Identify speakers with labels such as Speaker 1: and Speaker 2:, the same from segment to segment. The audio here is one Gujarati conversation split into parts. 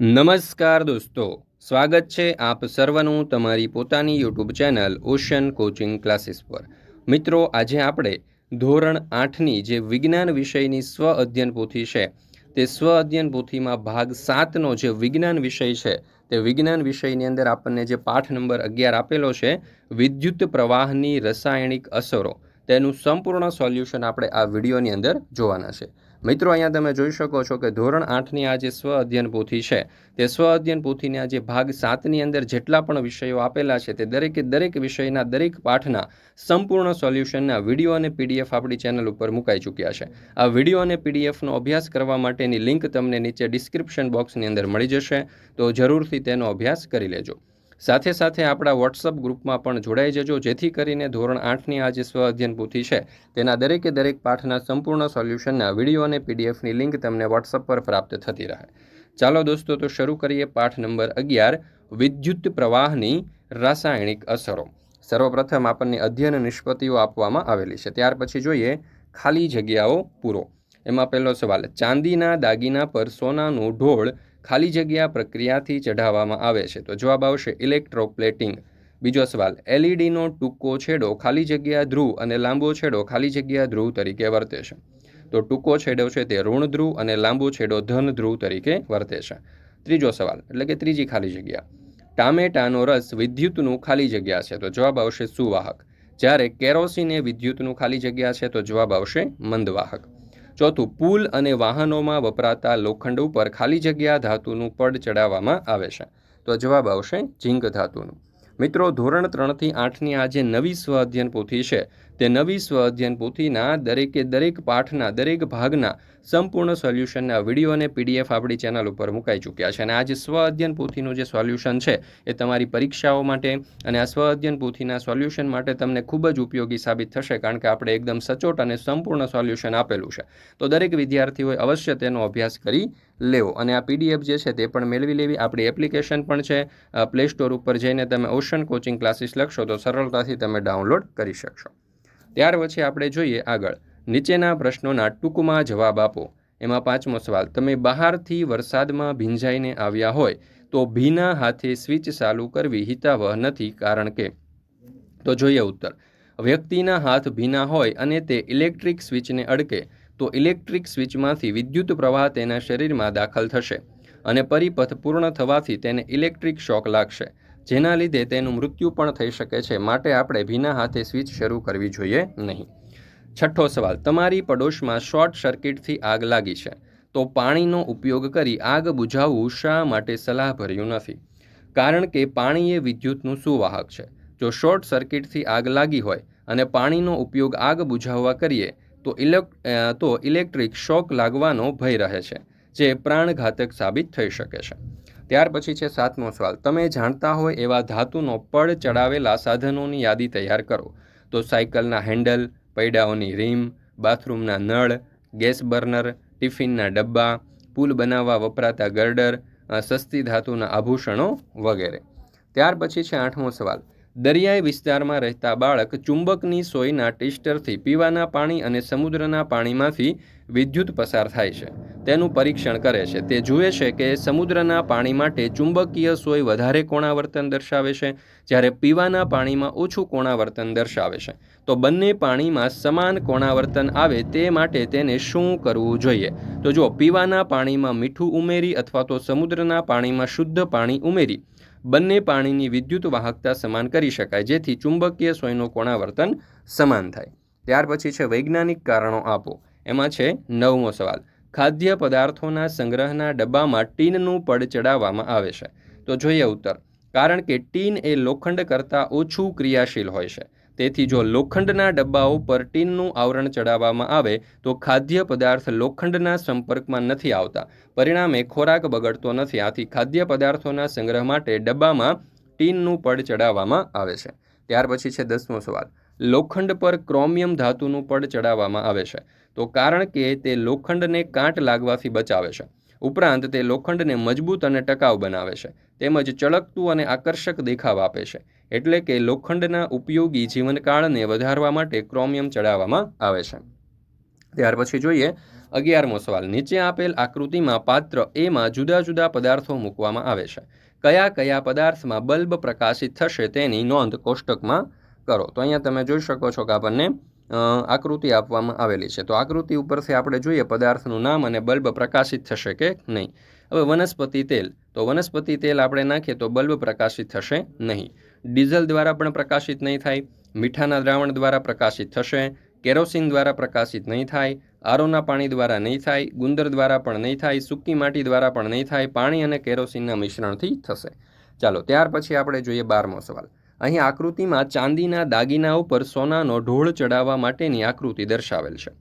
Speaker 1: નમસ્કાર દોસ્તો, સ્વાગત છે આપ સર્વનું તમારી પોતાની YouTube channel ocean coaching classes પર. મિત્રો, આજે આપણે ધોરણ આઠની જે વિજ્ઞાન વિષયની સ્વ અધ્યયન પોથી છે, તે સ્વ અધ્યયન પોથીમાં ભાગ સાતનો જે વિજ્ઞાન વિષય છે, તે વિજ્ઞાન વિષયની અંદર આપણને જે પાઠ નંબર અગિયાર આપેલો છે, વિદ્યુત પ્રવાહની રસાયણિક અસરો, તેનું સંપૂર્ણ સોલ્યુશન આપણે આ વિડીયોની અંદર જોવાના છે. મિત્રો, અહીંયા તમે જોઈ શકો છો કે ધોરણ આઠની આ જે સ્વ અધ્યયન પોથી છે, તે સ્વ અધ્યયન પોથીની જે ભાગ સાતની અંદર જેટલા પણ વિષયો આપેલા છે, તે દરેકે દરેક વિષયના દરેક પાઠના સંપૂર્ણ સોલ્યુશનના વીડિયો અને પીડીએફ આપણી ચેનલ ઉપર મુકાઈ ચૂક્યા છે. આ વીડિયો અને પીડીએફનો અભ્યાસ કરવા માટેની લિંક તમને નીચે ડિસ્ક્રિપ્શન બોક્સની અંદર મળી જશે, તો જરૂરથી તેનો અભ્યાસ કરી લેજો. સાથે સાથે આપણા વોટ્સઅપ ગ્રુપમાં પણ જોડાઈ જજો. જેથી કરીને ધોરણ આઠની આ જે સ્વ અધ્યયન પોથી છે. તેના દરેકે દરેક પાઠના સંપૂર્ણ સોલ્યુશનના વીડિયો અને પીડીએફની લિંક તમને વોટ્સઅપ પર પ્રાપ્ત થતી રહે. ચાલો દોસ્તો, તો શરૂ કરીએ પાઠ નંબર અગિયાર, વિદ્યુત પ્રવાહની રાસાયણિક અસરો. સર્વપ્રથમ આપણને અધ્યયન નિષ્પત્તિઓ આપવામાં આવેલી છે. ત્યાર પછી જોઈએ ખાલી જગ્યાઓ પૂરો. એમાં પહેલો સવાલ, ચાંદીના દાગીના પર સોનાનું ઢોળ ખાલી જગ્યા પ્રક્રિયાથી ચઢાવવામાં આવે છે. તો જવાબ આવશે ઇલેક્ટ્રોપ્લેટિંગ. બીજો સવાલ, એલઈડીનો ટૂંકો છેડો ખાલી જગ્યા ધ્રુવ અને લાંબો છેડો ખાલી જગ્યા ધ્રુવ તરીકે વર્તે છે. તો ટૂંકો છેડો છે તે ઋણ ધ્રુવ અને લાંબો છેડો ધન ધ્રુવ તરીકે વર્તે છે. ત્રીજો સવાલ, એટલે કે ત્રીજી ખાલી જગ્યા. ટામેટાનો રસ વિદ્યુતનું ખાલી જગ્યા છે. તો જવાબ આવશે સુવાહક. જ્યારે કેરોસીન એ વિદ્યુતનું ખાલી જગ્યા છે, તો જવાબ આવશે મંદવાહક. ચોથું, પુલ અને વાહનોમાં વપરાતા લોખંડ ઉપર ખાલી જગ્યા ધાતુનું પડ ચડાવવામાં આવે છે. તો જવાબ આવશે ઝીંક ધાતુનું. મિત્રો, ધોરણ ત્રણથી આઠની આ જે નવી સ્વ અધ્યયન પોથી છે. તે નવી સ્વ અધ્યયન પોથીના દરેકે દરેક પાઠના, દરેક ભાગના સંપૂર્ણ સોલ્યુશનના વીડિયો અને પીડીએફ આપણી ચેનલ ઉપર મુકાઈ ચૂક્યા છે. અને આ જે સ્વ અધ્યયન પોથીનું જે સોલ્યુશન છે, એ તમારી પરીક્ષાઓ માટે અને આ સ્વ અધ્યયન પોથીના સોલ્યુશન માટે તમને ખૂબ જ ઉપયોગી સાબિત થશે, કારણ કે આપણે એકદમ સચોટ અને સંપૂર્ણ સોલ્યુશન આપેલું છે. તો દરેક વિદ્યાર્થીઓએ અવશ્ય તેનો અભ્યાસ કરી લેવો. અને આ પીડીએફ જે છે, તે પણ મેળવી લેવી. આપણી એપ્લિકેશન પણ છે પ્લે સ્ટોર ઉપર જઈને તમે ઓશન કોચિંગ ક્લાસીસ લખશો તો સરળતાથી તમે ડાઉનલોડ કરી શકશો. ત્યાર પછી આપણે જોઈએ આગળ. નીચેના પ્રશ્નોના ટૂંકમાં જવાબ આપો. એમાં પાંચમો સવાલ, તમે બહારથી વરસાદમાં ભીંજાઈને આવ્યા હોય તો ભીના હાથે સ્વિચ ચાલુ કરવી હિતાવહ નથી કારણ કે તો જોઈએ ઉત્તર. વ્યક્તિના હાથ ભીના હોય અને તે ઇલેક્ટ્રિક સ્વિચને અડકે તો ઇલેક્ટ્રિક સ્વિચમાંથી વિદ્યુત પ્રવાહ તેના શરીરમાં દાખલ થશે અને પરિપથ પૂર્ણ થવાથી તેને ઇલેક્ટ્રિક શોક લાગશે. જેના લીધે તેનું મૃત્યુ પણ થઈ શકે છે. માટે આપણે ભીના હાથે સ્વિચ શરૂ કરવી જોઈએ નહીં. છઠ્ઠો સવાલ, તમારી પડોશમાં શોર્ટ સર્કિટથી આગ લાગી છે. તો પાણીનો ઉપયોગ કરી આગ બુઝાવવું શા માટે સલાહભર્યું નથી? કારણ કે પાણી એ વિદ્યુતનું સુવાહક છે. જો શોર્ટ સર્કિટથી આગ લાગી હોય અને પાણીનો ઉપયોગ આગ બુઝાવવા કરીએ, તો ઇલેક તો ઇલેક્ટ્રિક શોક લાગવાનો ભય રહે છે, જે પ્રાણઘાતક સાબિત થઈ શકે છે. ત્યાર પછી છે સાતમો સવાલ. તમે જાણતા હોય એવા ધાતુનો પડ ચડાવેલા સાધનોની યાદી તૈયાર કરો. તો સાયકલના હેન્ડલ, પૈડાઓની રીમ, બાથરૂમના નળ, ગેસ બર્નર, ટિફિનના ડબ્બા, પુલ બનાવવા વપરાતા ગર્ડર સસ્તી ધાતુના આભૂષણો વગેરે. ત્યાર પછી છે આઠમો સવાલ. દરિયાઈ વિસ્તારમાં રહેતા બાળક ચુંબકની સોયના ટેસ્ટરથી પીવાના પાણી અને સમુદ્રના પાણીમાંથી વિદ્યુત પસાર થાય છે. તેનું પરીક્ષણ કરે છે. તે જુએ છે કે સમુદ્રના પાણી માટે ચુંબકીય સોય વધારે કોણાવર્તન દર્શાવે છે, જ્યારે પીવાના પાણીમાં ઓછું કોણાવર્તન દર્શાવે છે. તો બંને પાણીમાં સમાન કોણાવર્તન આવે તે માટે તેને શું કરવું જોઈએ? તો જો પીવાના પાણીમાં મીઠું ઉમેરી અથવા તો સમુદ્રના પાણીમાં શુદ્ધ પાણી ઉમેરી, બંને પાણીની વિદ્યુત વાહકતા સમાન કરી શકાય, જેથી ચુંબકીય સોયનું કોણાવર્તન સમાન થાય. ત્યાર પછી છે વૈજ્ઞાનિક કારણો આપો. એમાં છે નવમો સવાલ. ખાદ્ય પદાર્થોના સંગ્રહના ડબ્બામાં ટીનનું પડ ચડાવવામાં આવે છે. તો જોઈએ ઉત્તર. કારણ કે ટીન એ લોખંડ કરતાં ઓછું ક્રિયાશીલ હોય છે. તેથી જો લોખંડના ડબ્બાઓ પર ટીનનું આવરણ ચડાવવામાં આવે, તો ખાદ્ય પદાર્થ લોખંડના સંપર્કમાં નથી આવતા. પરિણામે ખોરાક બગડતો નથી. આથી ખાદ્ય પદાર્થોના સંગ્રહ માટે ડબ્બામાં ટીનનું પડ ચડાવવામાં આવે છે. ત્યાર પછી છે દસમો સવાલ. લોખંડ પર ક્રોમિયમ ધાતુનું પડ ચડાવવામાં આવે છે. તો કારણ કે તે લોખંડને કાંટ લાગવાથી બચાવે છે. ઉપરાંત તે લોખંડને મજબૂત અને ટકાઉ બનાવે છે, તેમજ ચળકતું અને આકર્ષક દેખાવ આપે છે, એટલે કે લોખંડના ઉપયોગી જીવનકાળને વધારવા માટે ક્રોમિયમ ચડાવવામાં આવે છે. ત્યાર પછી જોઈએ, અગિયારમો સવાલ. નીચે આપેલ આકૃતિમાં પાત્ર એમાં જુદા જુદા પદાર્થો મૂકવામાં આવે છે. કયા કયા પદાર્થમાં બલ્બ પ્રકાશિત થશે તેની નોંધ કોષ્ટકમાં કરો. તો અહીંયા તમે જોઈ શકો છો કે આપણને આકૃતિ આપવામાં આવેલી છે. તો આકૃતિ ઉપરથી આપણે જોઈએ પદાર્થનું નામ અને બલ્બ પ્રકાશિત થશે કે નહીં. હવે વનસ્પતિ તેલ. તો વનસ્પતિ તેલ આપણે નાખીએ તો બલ્બ પ્રકાશિત થશે નહીં. ડીઝલ દ્વારા પણ પ્રકાશિત નહીં થાય. મીઠાના દ્રાવણ દ્વારા પ્રકાશિત થશે. કેરોસીન દ્વારા પ્રકાશિત નહીં થાય. આરોના પાણી દ્વારા નહીં થાય. ગુંદર દ્વારા પણ નહીં થાય. સૂકી માટી દ્વારા પણ નહીં થાય. પાણી અને કેરોસીનના મિશ્રણથી થશે. ચાલો, ત્યાર પછી આપણે જોઈએ બારમો સવાલ. અહીં આકૃતિમાં ચાંદીના દાગીના ઉપર સોનાનો ઢોળ ચડાવવા માટેની આકૃતિ દર્શાવેલ છે.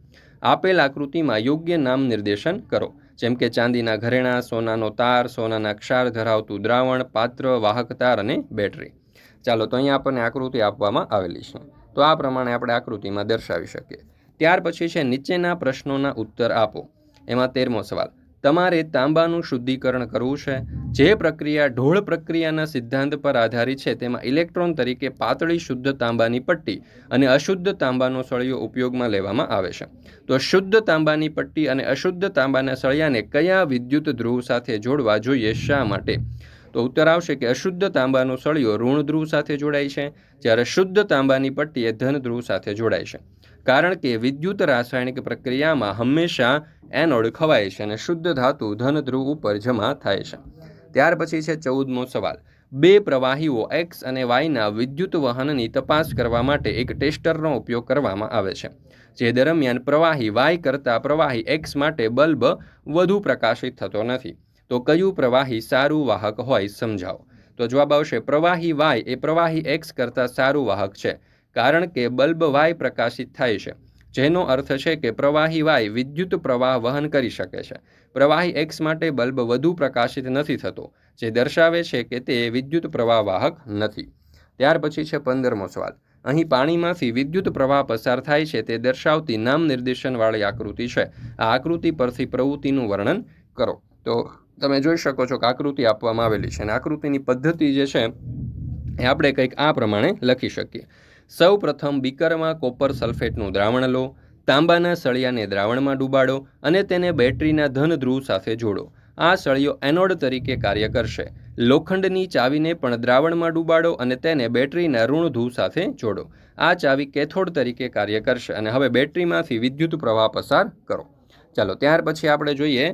Speaker 1: આપેલ આકૃતિમાં યોગ્ય નામ નિર્દેશન કરો. જેમ કે ચાંદીના ઘરેણાં, સોનાનો તાર, સોનાના ક્ષાર ધરાવતું દ્રાવણ, પાત્ર, વાહક તાર અને બેટરી. ચાલો તો અહીંયા આપણને આકૃતિ આપવામાં આવેલી છે. તો આ પ્રમાણે આપણે આકૃતિમાં દર્શાવી શકીએ. ત્યાર પછી છે નીચેના પ્રશ્નોના ઉત્તર આપો. એમાં તેરમો સવાલ. તમારે તાંબાનું શુદ્ધિકરણ કરવું છે? જે પ્રક્રિયા ઢોળ પ્રક્રિયાના સિદ્ધાંત પર આધારિત છે, તેમાં ઇલેક્ટ્રોન તરીકે પાતળી શુદ્ધ તાંબાની પટ્ટી અને અશુદ્ધ તાંબાનો સળિયો ઉપયોગમાં લેવામાં આવે છે. તો શુદ્ધ તાંબાની પટ્ટી અને અશુદ્ધ તાંબાના સળિયાને કયા વિદ્યુત ધ્રુવ સાથે જોડવા જોઈએ, શા માટે? તો ઉત્તર આવશે કે અશુદ્ધ તાંબાનો સળિયો ઋણ ધ્રુવ સાથે જોડાય છે, જ્યારે શુદ્ધ તાંબાની પટ્ટી એ ધન ધ્રુવ સાથે જોડાય છે. કારણ કે વિદ્યુત રાસાયણિક પ્રક્રિયામાં હંમેશા એનોડ ખવાય છે અને શુદ્ધ ધાતુ ધન ધ્રુવ ઉપર જમા થાય છે. ત્યાર પછી છે ચૌદમો સવાલ. બે પ્રવાહીઓ એક્સ અને વાયના વિદ્યુત વહનની તપાસ કરવા માટે એક ટેસ્ટરનો ઉપયોગ કરવામાં આવે છે, જે દરમિયાન પ્રવાહી વાય કરતાં પ્રવાહી એક્સ માટે બલ્બ વધુ પ્રકાશિત થતો નથી. તો કયું પ્રવાહી સારું વાહક હોય સમજાવો. તો જવાબ આવશે પ્રવાહી વાય એ પ્રવાહી એક્સ કરતાં સારું વાહક છે. કારણ કે બલ્બ વાય પ્રકાશિત થાય છે, જેનો અર્થ છે કે પ્રવાહી વાય વિદ્યુત પ્રવાહ વહન કરી શકે છે. પ્રવાહી એક્સ માટે બલ્બ વધુ પ્રકાશિત નથી થતો, જે દર્શાવે છે કે તે વિદ્યુત પ્રવાહ વાહક નથી. ત્યાર પછી છે પંદરમો સવાલ. અહીં પાણીમાંથી વિદ્યુત પ્રવાહ પસાર થાય છે તે દર્શાવતી નામ નિર્દેશનવાળી આકૃતિ છે. આ આકૃતિ પરથી પ્રવૃત્તિનું વર્ણન કરો. તો તમે જોઈ શકો છો કે આકૃતિ આપવામાં આવેલી છે અને આકૃતિની પદ્ધતિ જે છે, એ આપણે કંઈક આ પ્રમાણે લખી શકીએ. સૌ પ્રથમ બીકરમાં કોપર સલ્ફેટનું દ્રાવણ લો, તાંબાના સળિયાને દ્રાવણમાં ડૂબાડો અને તેને બેટરીના ધન ધ્રુવ સાથે જોડો. આ સળિયો એનોડ તરીકે કાર્ય કરશે. લોખંડની ચાવીને પણ દ્રાવણમાં ડૂબાડો અને તેને બેટરીના ઋણ ધ્રુવ સાથે જોડો. આ ચાવી કેથોડ તરીકે કાર્ય કરશે અને હવે બેટરીમાંથી વિદ્યુત પ્રવાહ પસાર કરો. ચાલો, ત્યાર પછી આપણે જોઈએ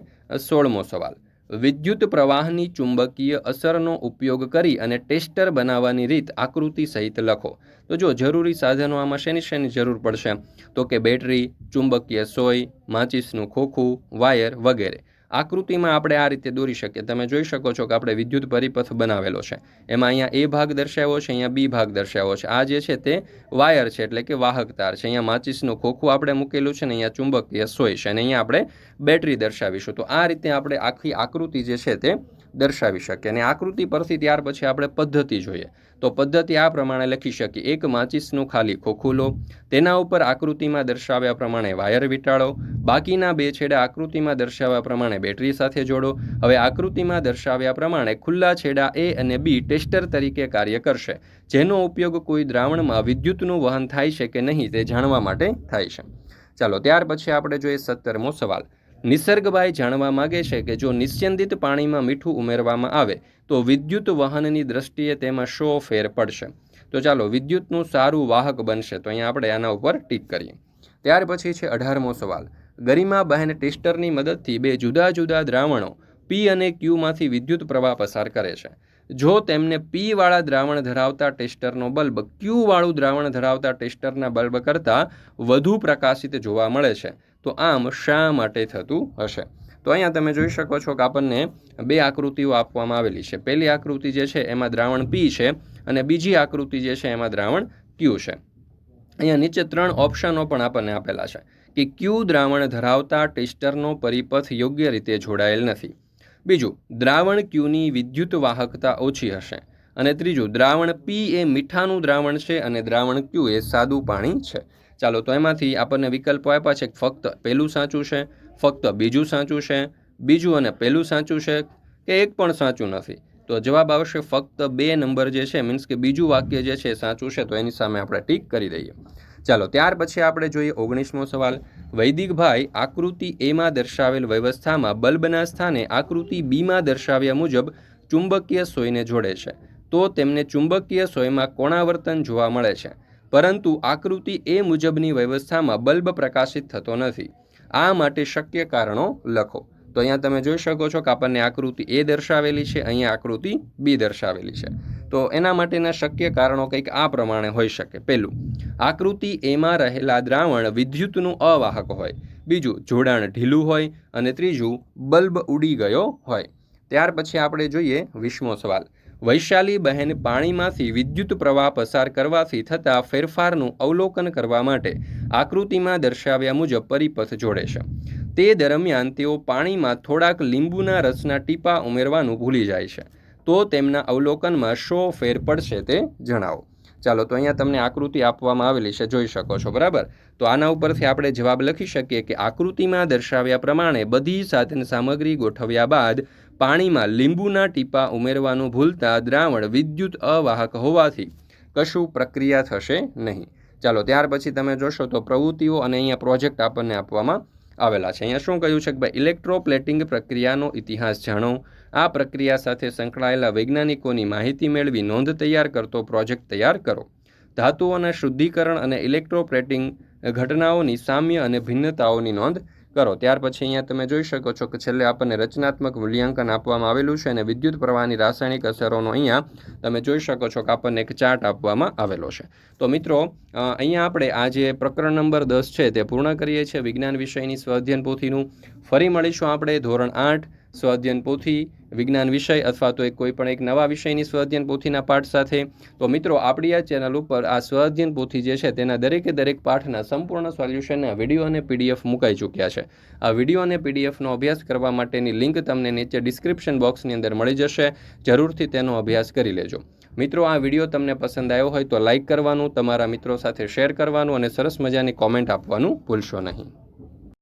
Speaker 1: સોળમો સવાલ. વિદ્યુત પ્રવાહની ચુંબકીય અસરનો ઉપયોગ કરી અને ટેસ્ટર બનાવવાની રીત આકૃતિ સહિત લખો. તો જો જરૂરી સાધનો આમાં શેની શેની જરૂર પડશે? તો કે બેટરી, ચુંબકીય સોય, માચિસનું ખોખું, વાયર વગેરે. આકૃતિમાં આપણે આ રીતે દોરી શકીએ. તમે જોઈ શકો છો કે આપણે વિદ્યુત પરિપથ બનાવેલો છે. એમાં અહીંયા એ ભાગ દર્શાવ્યો છે, અહીંયા બી ભાગ દર્શાવ્યો છે. આ જે છે તે વાયર છે, એટલે કે વાહક તાર છે. અહીંયા માચિસનું ખોખું આપણે મૂકેલું છે ને અહીંયા ચુંબકીય સોય છે. અને અહીંયા આપણે બેટરી દર્શાવીશું. તો આ રીતે આપણે આખી આકૃતિ જે છે તે દર્શાવી શકીએ. અને આકૃતિ પરથી ત્યાર પછી આપણે પદ્ધતિ જોઈએ. તો પદ્ધતિ આ પ્રમાણે લખી શકીએ. એક માચિસનું ખાલી ખોખું લો તેના ઉપર આકૃતિમાં દર્શાવ્યા પ્રમાણે વાયર વીંટાળો બાકીના બે છેડા આકૃતિમાં દર્શાવ્યા પ્રમાણે બેટરી સાથે જોડો. હવે આકૃતિમાં દર્શાવ્યા પ્રમાણે ખુલ્લા છેડા એ અને બી ટેસ્ટર તરીકે કાર્ય કરશે, જેનો ઉપયોગ કોઈ દ્રાવણમાં વિદ્યુતનું વહન થાય છે કે નહીં તે જાણવા માટે થાય છે. ચાલો, ત્યાર પછી આપણે જોઈએ સત્તરમો સવાલ. નિસર્ગભાઈ જાણવા માગે છે કે જો નિશ્ચંદિત પાણીમાં મીઠું ઉમેરવામાં આવે, તો વિદ્યુત વહનની દ્રષ્ટિએ તેમાં શો ફેર પડશે? તો ચાલો, વિદ્યુતનું સારું વાહક બનશે. તો અહીંયા આપણે આના ઉપર ટીક કરીએ. ત્યાર પછી છે અઢારમો સવાલ. ગરિમાબહેન ટેસ્ટરની મદદથી બે જુદા જુદા દ્રાવણો પી અને ક્યુમાંથી વિદ્યુત પ્રવાહ પસાર કરે છે. જો તેમને પીવાળા દ્રાવણ ધરાવતા ટેસ્ટરનો બલ્બ ક્યુવાળું દ્રાવણ ધરાવતા ટેસ્ટરના બલ્બ કરતાં વધુ પ્રકાશિત જોવા મળે છે. તો આમ શા માટે થતું હશે? તો અહીંયા તમે જોઈ શકો છો કે આપણને બે આકૃતિઓ આપવામાં આવેલી છે. પહેલી આકૃતિ જે છે, એમાં દ્રાવણ પી છે અને બીજી આકૃતિ જે છે, એમાં દ્રાવણ ક્યુ છે. અહીંયા નીચે ત્રણ ઓપ્શનો પણ આપણને આપેલા છે કે ક્યુ દ્રાવણ ધરાવતા ટેસ્ટરનો પરિપથ યોગ્ય રીતે જોડાયેલ નથી. બીજું, દ્રાવણ ક્યુની વિદ્યુત વાહકતા ઓછી હશે. અને ત્રીજું, દ્રાવણ પી એ મીઠાનું દ્રાવણ છે અને દ્રાવણ ક્યુ એ સાદું પાણી છે. ચાલો તો એમાંથી આપણને વિકલ્પો આપ્યા છે ફક્ત પહેલું સાચું છે, ફક્ત બીજું સાચું છે, બીજું અને પહેલું સાચું છે, કે એક પણ સાચું નથી. તો જવાબ આવશે ફક્ત બે નંબર જે છે મીન્સ કે બીજું વાક્ય જે છે સાચું છે, તો એની સામે આપણે ટીક કરી દઈએ. ચાલો, ત્યાર પછી આપણે જોઈએ ઓગણીસમો સવાલ. વૈદિકભાઈ આકૃતિ એમાં દર્શાવેલ વ્યવસ્થામાં બલ્બના સ્થાને આકૃતિ બીમાં દર્શાવ્યા મુજબ ચુંબકીય સોયને જોડે છે. તો તેમને ચુંબકીય સોયમાં કોણાવર્તન જોવા મળે છે. પરંતુ આકૃતિ એ મુજબની વ્યવસ્થામાં બલ્બ પ્રકાશિત થતો નથી. આ માટે શક્ય કારણો લખો. તો અહીંયા તમે જોઈ શકો છો કે આપણને આકૃતિ એ દર્શાવેલી છે, અહીંયા આકૃતિ બી દર્શાવેલી છે. તો એના માટેના શક્ય કારણો કંઈક આ પ્રમાણે હોઈ શકે. પહેલું, આકૃતિ એમાં રહેલા દ્રાવણ વિદ્યુતનું અવાહક હોય. બીજું, જોડાણ ઢીલું હોય. અને ત્રીજું, બલ્બ ઉડી ગયો હોય. ત્યાર પછી આપણે જોઈએ વીસમો સવાલ. વૈશાલી બહેન પાણીમાંથી વિદ્યુત પ્રવાહ પસાર કરવાથી થતા ફેરફારનું અવલોકન કરવા માટે આકૃતિમાં દર્શાવ્યા મુજબ પરિપથ જોડે છે. તે દરમિયાન તેઓ પાણીમાં થોડાક લીંબુના રસના ટીપા ઉમેરવાનું ભૂલી જાય છે. તો તેમના અવલોકનમાં શો ફેર પડશે તે જણાવો. ચાલો, તો અહીંયા તમને આકૃતિ આપવામાં આવેલી છે, જોઈ શકો છો, બરાબર? તો આના ઉપરથી આપણે જવાબ લખી શકીએ કે આકૃતિમાં દર્શાવ્યા પ્રમાણે બધી સાધન સામગ્રી ગોઠવ્યા બાદ પાણીમાં લીંબુના ટીપા ઉમેરવાનું ભૂલતા દ્રાવણ વિદ્યુત અવાહક હોવાથી કશું પ્રક્રિયા થશે નહીં. ચાલો, ત્યાર પછી તમે જોશો તો પ્રવૃત્તિઓ અને અહીંયા પ્રોજેક્ટ આપણને આપવામાં આવેલા છે. અહીંયા શું કહ્યું છે કે ભાઈ, ઇલેક્ટ્રોપ્લેટિંગ પ્રક્રિયાનો ઇતિહાસ જાણો. આ પ્રક્રિયા સાથે સંકળાયેલા વૈજ્ઞાનિકોની માહિતી મેળવી નોંધ તૈયાર કરતો પ્રોજેક્ટ તૈયાર કરો. ધાતુઓના શુદ્ધિકરણ અને ઇલેક્ટ્રોપ્લેટિંગ ઘટનાઓની સામ્ય અને ભિન્નતાઓની નોંધ કરો. ત્યાર પછી અહીંયા તમે જોઈ શકો છો કે છેલ્લે આપણને રચનાત્મક મૂલ્યાંકન આપવામાં આવેલું છે અને વિદ્યુત પ્રવાહની રાસાયણિક અસરોનો અહીંયા તમે જોઈ શકો છો કે આપણને એક ચાર્ટ આપવામાં આવેલો છે. તો મિત્રો અહીંયા આપણે આ જે પ્રકરણ નંબર દસ છે તે પૂર્ણ કરીએ છીએ. વિજ્ઞાન વિષયની સ્વાધ્યન પોથીનું ફરી મળીશું આપણે ધોરણ આઠ સ્વાધ્યન પોથી વિજ્ઞાન વિષય અથવા તો એક કોઈ પણ એક નવા વિષયની સ્વાધ્યન પોથીના પાઠ સાથે. તો મિત્રો, આપણી આ ચેનલ ઉપર આ સ્વાધ્યન પોથી જે છે તેના દરેકે દરેક પાઠના સંપૂર્ણ સોલ્યુશનના વીડિયો અને પીડીએફ મુકાઈ ચૂક્યા છે. આ વીડિયો અને પીડીએફનો અભ્યાસ કરવા માટેની લિંક તમને નીચે ડિસ્ક્રિપ્શન બોક્સની અંદર મળી જશે. જરૂરથી તેનો અભ્યાસ કરી લેજો. મિત્રો, આ વીડિયો તમને પસંદ આવ્યો હોય તો લાઇક કરવાનું, તમારા મિત્રો સાથે શેર કરવાનું અને સરસ મજાની કોમેન્ટ આપવાનું ભૂલશો નહીં.